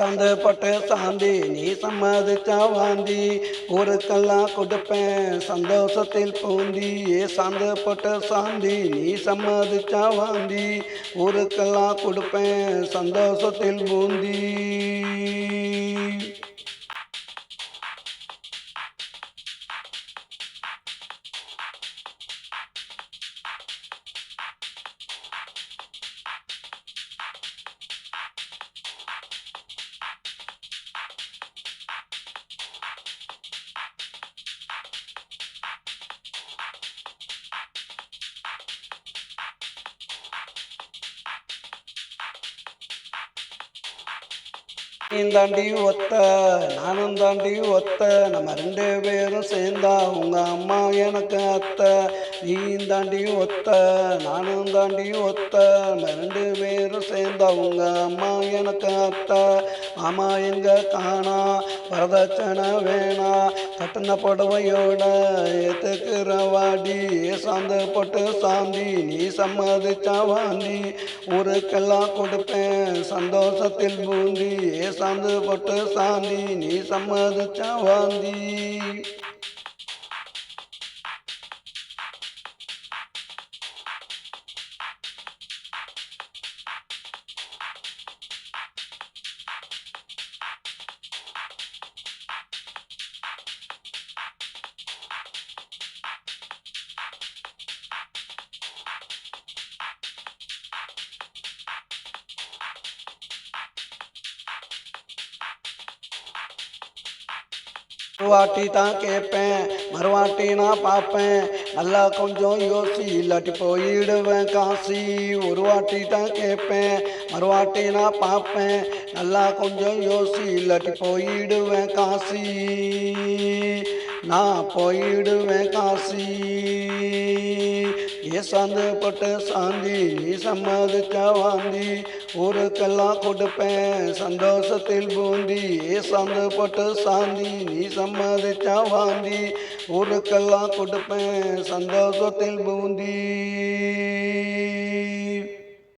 சந்தப்பட்டு சாந்தி நீ சம்மதிச்சா வாந்தி. ஊருக்கெல்லாம் கொடுப்பேன் சந்தோஷத்தில் பூந்தி. ஏ சந்தப்பட்டு சாந்தி நீ சம்மதிச்சா வாந்தி. ஊருக்கெல்லாம் கொடுப்பேன் சந்தோஷத்தில் பூந்தி. நீந்தாண்டி ஒத்த நானும் தாண்டி ஒத்த. நம்ம ரெண்டு பேரும் சேர்ந்தா உங்க அம்மா எனக்கு அத்தை. நீயும் தாண்டி ஒத்த நானும் தாண்டி ஒத்த ரெண்டு பேரும் சேர்ந்த உங்க அம்மா எனக்கு அத்தை. மாமா எங்க காணா வரதட்சணை வேணா கட்டின புடவையோட ஏத்துக்கிற வாடி சாந்து போட்டு சாந்தி நீ சம்மதிச்சா வாந்தி. ஊருக்கெல்லாம் கொடுப்பேன் சந்தோஷத்தில் பூந்தி ஏ சாந்து போட்டு சாந்தி நீ சம்மதிச்சா வாந்தி. மறுவாட்டி தான் கேட்பேன் மறுவாட்டி நான் பார்ப்பேன். நல்லா கொஞ்சம் யோசி இல்லாட்டி போயிடுவேன் காசி. ஒரு வாட்டி தான் கேட்பேன் மறுவாட்டி நான் பார்ப்பேன். நல்லா கொஞ்சம் யோசி இல்லாட்டி போயிடுவேன் காசி. நான் போயிடுவேன் காசி. ஏ சாந்தப்பட்ட சாந்தி நீ சம்மதிச்சா வாந்தி. ஊருக்கெல்லாம் கொடுப்பேன். சந்தோஷத்தில் பூந்தி ஏ சாந்தப்பட்ட சாந்தி நீ சம்மதிச்சா வாந்தி. ஊருக்கெல்லாம் கொடுப்பேன். சந்தோஷத்தில் பூந்தி.